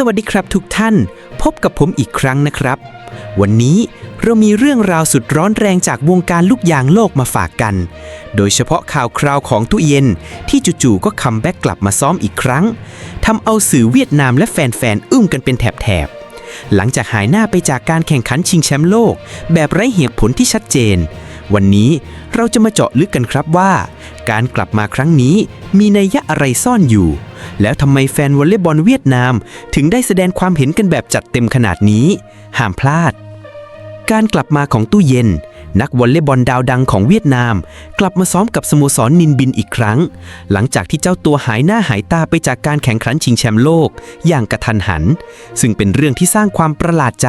สวัสดีครับทุกท่าน พบกับผมอีกครั้งนะครับ วันนี้เรามีเรื่องราวสุดร้อนแรงจากวงการลูกยางโลกมาฝากกัน โดยเฉพาะข่าวคราวของตู้เย็น ที่จู่ๆก็คัมแบ็กกลับมาซ้อมอีกครั้งทำเอาสื่อเวียดนามและแฟนๆอึ้งกันเป็นแถบๆหลังจากหายหน้าไปจากการแข่งขันชิงแชมป์โลก แบบไร้เหตุผลที่ชัดเจน วันนี้เราจะมาเจาะลึกกันครับว่า การกลับมาครั้งนี้มีนัยยะอะไรซ่อนอยู่ แล้วทำไมแฟนวอลเลย์บอลเวียดนาม ถึงได้แสดงความเห็นกันแบบจัดเต็มขนาดนี้ ห้ามพลาด การกลับมาของตู้เย็น นักวอลเลย์บอลดาวดังของเวียดนาม กลับมาซ้อมกับสโมสรนินบินอีกครั้ง หลังจากที่เจ้าตัวหายหน้าหายตาไปจากการแข่งขันชิงแชมป์โลก อย่างกระทันหัน ซึ่งเป็นเรื่องที่สร้างความประหลาดใจ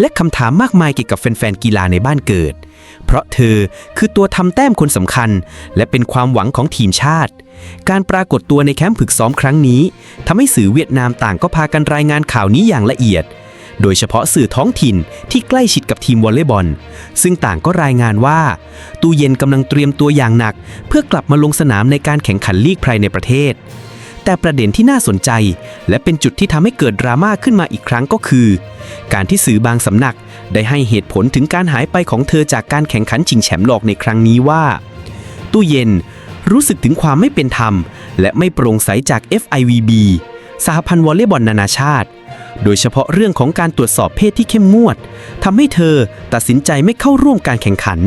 และคำถามมากมายเกี่ยวกับแฟนๆกีฬาในบ้านเกิด เพราะเธอคือตัวทำแต้มคนสำคัญ และเป็นความหวังของทีมชาติ การปรากฏตัวในแคมป์ฝึกซ้อมครั้งนี้ทำให้สื่อเวียดนามต่างก็พากันรายงานข่าวนี้อย่างละเอียด โดยเฉพาะสื่อท้องถิ่นที่ใกล้ชิดกับทีมวอลเลย์บอล ซึ่งต่างก็รายงานว่า ตู้เย็นกำลังเตรียมตัวอย่างหนัก เพื่อกลับมาลงสนามในการแข่งขันลีกไพรในประเทศแต่ประเด็นที่น่าสนใจ และเป็นจุดที่ทำให้เกิดดราม่าขึ้นมาอีกครั้งก็คือ การที่สื่อบางสำนัก ได้ให้เหตุผลถึงการหายไปของเธอจากการแข่งขันชิงแชมป์โลกในครั้งนี้ว่า ตู้เย็นรู้สึกถึงความไม่เป็นธรรม และไม่โปร่งใสจาก FIVB สหพันธ์วอลเลย์บอลนานาชาติ โดยเฉพาะเรื่องของการตรวจสอบเพศที่เข้มงวดทำให้เธอตัดสินใจไม่เข้าร่วมการแข่งขัน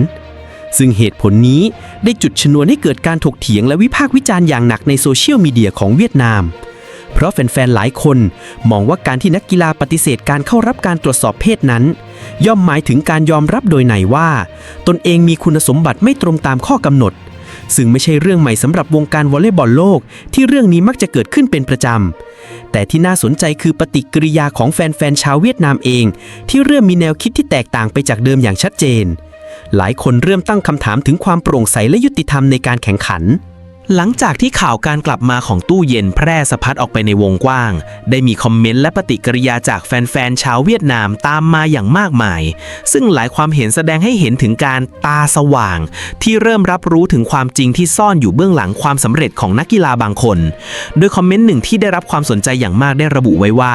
ซึ่งเหตุผลนี้ได้จุดชนวนให้เกิดการถกเถียงและวิพากษ์วิจารณ์อย่างหนักในโซเชียลมีเดียของเวียดนาม เพราะแฟนๆหลายคนมองว่าการที่นักกีฬาปฏิเสธการเข้ารับการตรวจสอบเพศนั้น ย่อมหมายถึงการยอมรับโดยไหนว่า ตนเองมีคุณสมบัติไม่ตรงตามข้อกำหนด ซึ่งไม่ใช่เรื่องใหม่สำหรับวงการวอลเลย์บอลโลก ที่เรื่องนี้มักจะเกิดขึ้นเป็นประจำแต่ที่น่าสนใจคือปฏิกิริยาของแฟนๆชาวเวียดนามเอง ที่เริ่มมีแนวคิดที่แตกต่างไปจากเดิมอย่างชัดเจน หลายคนเริ่มตั้งคำถามถึงความโปร่งใสและยุติธรรมในการแข่งขัน หลังจากที่ข่าวการกลับมาของตู้เย็นแพร่สะพัดออกไปในวงกว้าง ได้มีคอมเมนต์และปฏิกิริยาจากแฟนๆ ชาวเวียดนามตามมาอย่างมากมาย ซึ่งหลายความเห็นแสดงให้เห็นถึงการตาสว่าง ที่เริ่มรับรู้ถึงความจริงที่ซ่อนอยู่เบื้องหลังความสำเร็จของนักกีฬาบางคน โดยคอมเมนต์หนึ่งที่ได้รับความสนใจอย่างมากได้ระบุไว้ว่า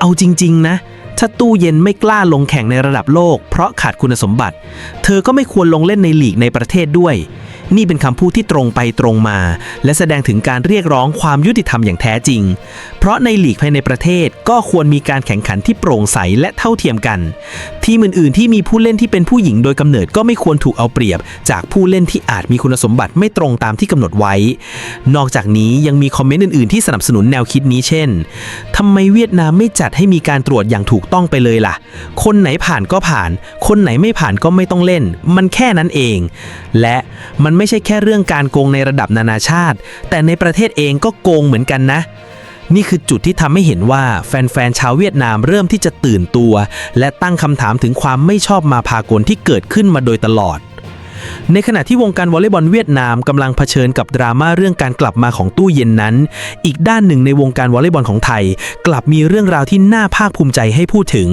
เอาจริง ๆ นะถ้าตู้เย็นไม่กล้าลงแข่งในระดับโลก เพราะขาดคุณสมบัติ เธอก็ไม่ควรลงเล่นในลีกในประเทศด้วย นี่เป็นคำพูดที่ตรงไปตรงมา และแสดงถึงการเรียกร้องความยุติธรรมอย่างแท้จริง เพราะในหลีกภายในประเทศก็ควรมีการแข่งขันที่โปร่งใสและเท่าเทียมกัน ทีมอื่นๆที่มีผู้เล่นที่เป็นผู้หญิงโดยกำเนิดก็ไม่ควรถูกเอาเปรียบ จากผู้เล่นที่อาจมีคุณสมบัติไม่ตรงตามที่กำหนดไว้ นอกจากนี้ยังมีคอมเมนต์อื่นๆที่สนับสนุนแนวคิดนี้เช่นทำไมเวียดนามไม่จัดให้มีการตรวจอย่างถูกต้องไปเลยล่ะ คนไหนผ่านก็ผ่าน คนไหนไม่ผ่านก็ไม่ต้องเล่น มันแค่นั้นเอง และมันไม่ใช่แค่เรื่องการโกงในระดับนานาชาติ แต่ในประเทศเองก็โกงเหมือนกันนะ นี่คือจุดที่ทำให้เห็นว่าแฟนๆชาวเวียดนามเริ่มที่จะตื่นตัว และตั้งคำถามถึงความไม่ชอบมาพากลที่เกิดขึ้นมาโดยตลอด ในขณะที่วงการวอลเลย์บอลเวียดนามกำลังเผชิญกับดราม่าเรื่องการกลับมาของตู้เย็นนั้น อีกด้านหนึ่งในวงการวอลเลย์บอลของไทย กลับมีเรื่องราวที่น่าภาคภูมิใจให้พูดถึง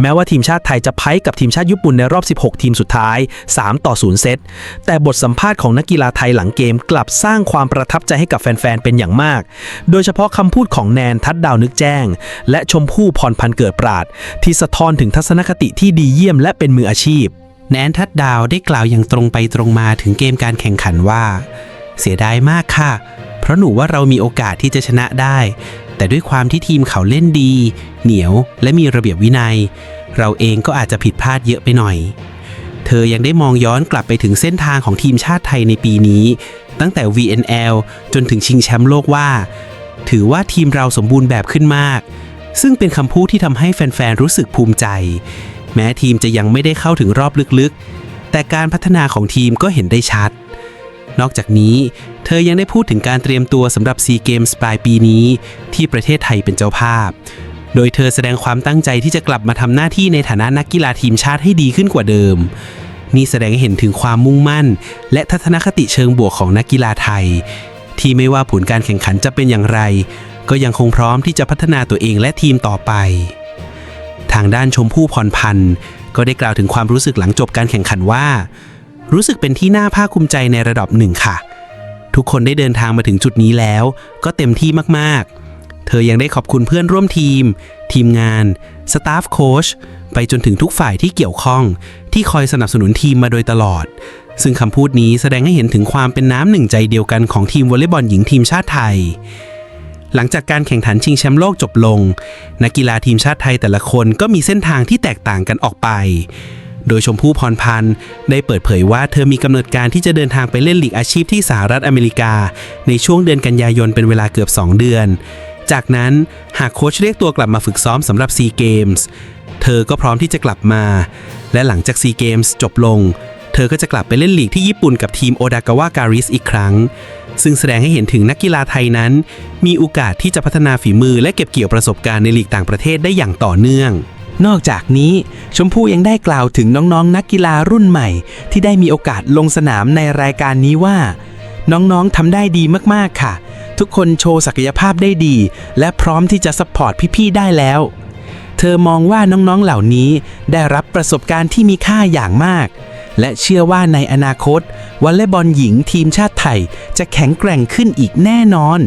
แม้ว่าทีมชาติไทยจะพ่ายกับทีมชาติญี่ปุ่นในรอบ 16 ทีมสุดท้าย 3 ต่อ 0 เซต แต่บทสัมภาษณ์ของนักกีฬาไทยหลังเกมกลับสร้างความประทับใจให้กับแฟนๆ เป็นอย่างมาก โดยเฉพาะคำพูดของแนนทัดดาวนึกแจ้ง และชมพู่พรพันเกิดปราด ที่สะท้อนถึงทัศนคติที่ดีเยี่ยมและเป็นมืออาชีพ แนนทัดดาวได้กล่าวอย่างตรงไปตรงมาถึงเกมการแข่งขันว่า เสียดายมากค่ะ เพราะหนูว่าเรามีโอกาสที่จะชนะได้ แต่ด้วยความที่ทีมเขาเล่นดี เหนียวและมีระเบียบวินัย เราเองก็อาจจะผิดพลาดเยอะไปหน่อย เธอยังได้มองย้อนกลับไปถึงเส้นทางของทีมชาติไทยในปีนี้ ตั้งแต่ VNL จนถึงชิงแชมป์โลกว่า ถือว่าทีมเราสมบูรณ์แบบขึ้นมาก ซึ่งเป็นคำพูดที่ทำให้แฟนๆรู้สึกภูมิใจ แม้ทีมจะยังไม่ได้เข้าถึงรอบลึกๆ แต่การพัฒนาของทีมก็เห็นได้ชัด นอกจากนี้ เธอยังได้พูดถึงการเตรียมตัวสำหรับซีเกมส์ปลายปีนี้ ที่ประเทศไทยเป็นเจ้าภาพ โดยเธอแสดงความตั้งใจที่จะกลับมาทำหน้าที่ในฐานะนักกีฬาทีมชาติให้ดีขึ้นกว่าเดิมนี่แสดงให้เห็นถึงความมุ่งมั่น และทัศนคติเชิงบวกของนักกีฬาไทย ที่ไม่ว่าผลการแข่งขันจะเป็นอย่างไร ก็ยังคงพร้อมที่จะพัฒนาตัวเองและทีมต่อไป ทางด้านชมพู่พรพันธ์ก็ได้กล่าวถึงความรู้สึกหลังจบการแข่งขันว่า รู้สึกเป็นที่น่าภาคภูมิใจในระดับหนึ่งค่ะ ทุกคนได้เดินทางมาถึงจุดนี้แล้ว ก็เต็มที่มากๆ เธอยังได้ขอบคุณเพื่อนร่วมทีม ทีมงานสตาฟโค้ชไปจนถึงทุกฝ่ายที่เกี่ยวข้อง ที่คอยสนับสนุนทีมมาโดยตลอด ซึ่งคำพูดนี้แสดงให้เห็นถึงความเป็นน้ำหนึ่งใจเดียวกันของทีมวอลเลย์บอลหญิงทีมชาติไทย หลังจากการแข่งขันชิงแชมป์โลกจบลง นักกีฬาทีมชาติไทยแต่ละคนก็มีเส้นทางที่แตกต่างกันออกไป โดยชมพู่พรพันธ์ได้เปิดเผยว่าเธอมีกำหนดการที่จะเดินทางไปเล่นลีกอาชีพที่สหรัฐอเมริกา ในช่วงเดือนกันยายนเป็นเวลาเกือบ 2 เดือน จากนั้นหากโค้ชเรียกตัวกลับมาฝึกซ้อมสำหรับซีเกมส์เธอก็พร้อมที่จะกลับมา และหลังจากซีเกมส์จบลง เธอก็จะกลับไปเล่นลีกที่ญี่ปุ่นกับทีมโอดากาวะการิสอีกครั้ง ซึ่งแสดงให้เห็นถึงนักกีฬาไทยนั้น มีโอกาสที่จะพัฒนาฝีมือและเก็บเกี่ยวประสบการณ์ในลีกต่างประเทศได้อย่างต่อเนื่อง นอกจากนี้ชมพู่ยังได้กล่าวถึงน้องๆ นักกีฬารุ่นใหม่ ที่ได้มีโอกาสลงสนามในรายการนี้ว่า น้องๆทำได้ดีมากๆค่ะ ทุกคนโชว์ศักยภาพได้ดี และพร้อมที่จะสปอร์ตพี่ๆได้แล้วเธอมองว่าน้องๆ เหล่านี้ได้รับประสบการณ์ที่มีค่าอย่างมาก และเชื่อว่าในอนาคตวอลเลย์บอลหญิงทีมชาติไทยจะแข็งแกร่งขึ้นอีกแน่นอน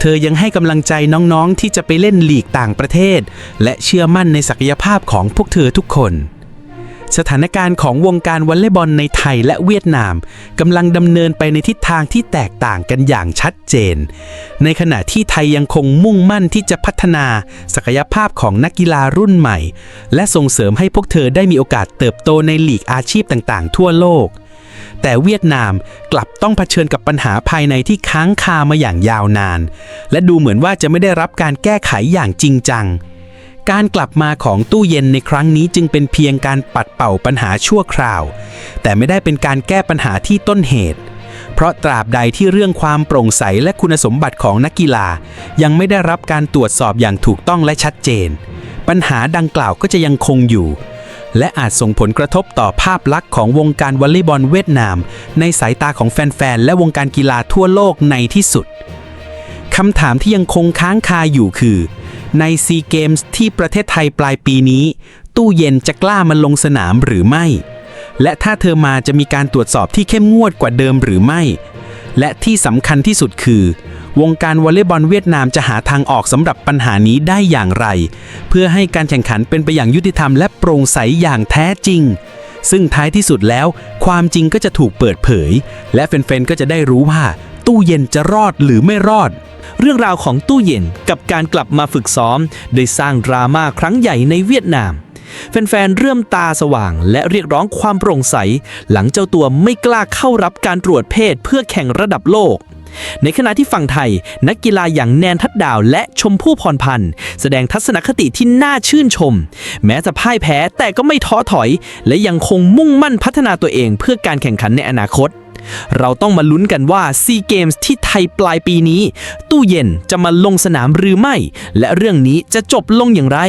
เธอยังให้กำลังใจน้องๆที่จะไปเล่นลีกต่างประเทศ และเชื่อมั่นในศักยภาพของพวกเธอทุกคน สถานการณ์ของวงการวอลเลย์บอลในไทยและเวียดนามกำลังดำเนินไปในทิศทางที่แตกต่างกันอย่างชัดเจน ในขณะที่ไทยยังคงมุ่งมั่นที่จะพัฒนาศักยภาพของนักกีฬารุ่นใหม่ และส่งเสริมให้พวกเธอได้มีโอกาสเติบโตในลีกอาชีพต่างๆ ทั่วโลก แต่เวียดนามกลับต้องเผชิญกับปัญหาภายในที่ค้างคามาอย่างยาวนาน และดูเหมือนว่าจะไม่ได้รับการแก้ไขอย่างจริงจัง การกลับมาของตู้เย็นในครั้งนี้จึงเป็นเพียงการปัดเป่าปัญหาชั่วคราว แต่ไม่ได้เป็นการแก้ปัญหาที่ต้นเหตุ เพราะตราบใดที่เรื่องความโปร่งใสและคุณสมบัติของนักกีฬา ยังไม่ได้รับการตรวจสอบอย่างถูกต้องและชัดเจน ปัญหาดังกล่าวก็จะยังคงอยู่ และอาจส่งผลกระทบต่อภาพลักษณ์ของวงการวอลเลย์บอลเวียดนาม ในสายตาของแฟนๆและวงการกีฬาทั่วโลกในที่สุดคำถามที่ยังคงค้างคาอยู่คือ ในซีเกมส์ที่ประเทศไทยปลายปีนี้ ตู้เย็นจะกล้ามาลงสนามหรือไม่ และถ้าเธอมาจะมีการตรวจสอบที่เข้มงวดกว่าเดิมหรือไม่ และที่สำคัญที่สุดคือ วงการวอลเลย์บอลเวียดนามจะหาทางออกสำหรับปัญหานี้ได้อย่างไร เพื่อให้การแข่งขันเป็นไปอย่างยุติธรรมและโปร่งใสอย่างแท้จริงซึ่งท้ายที่สุดแล้ว ความจริงก็จะถูกเปิดเผย และแฟนๆ ก็จะได้รู้ว่า ตู้เย็นจะรอดหรือไม่รอด เรื่องราวของตู้เย็นกับการกลับมาฝึกซ้อม ได้สร้างดราม่าครั้งใหญ่ในเวียดนาม แฟนๆ เริ่มตาสว่างและเรียกร้องความโปร่งใส หลังเจ้าตัวไม่กล้าเข้ารับการตรวจเพศเพื่อแข่งระดับโลกในขณะที่ฝั่งไทย นักกีฬาอย่างแนนทัดดาวและชมพู่พรพันธ์ แสดงทัศนคติที่น่าชื่นชม แม้จะพ่ายแพ้แต่ก็ไม่ท้อถอย และยังคงมุ่งมั่นพัฒนาตัวเองเพื่อการแข่งขันในอนาคต เราต้องมาลุ้นกันว่าซีเกมส์ที่ไทยปลายปีนี้ ตู้เย็นจะมาลงสนามหรือไม่ และเรื่องนี้จะจบลงอย่างไร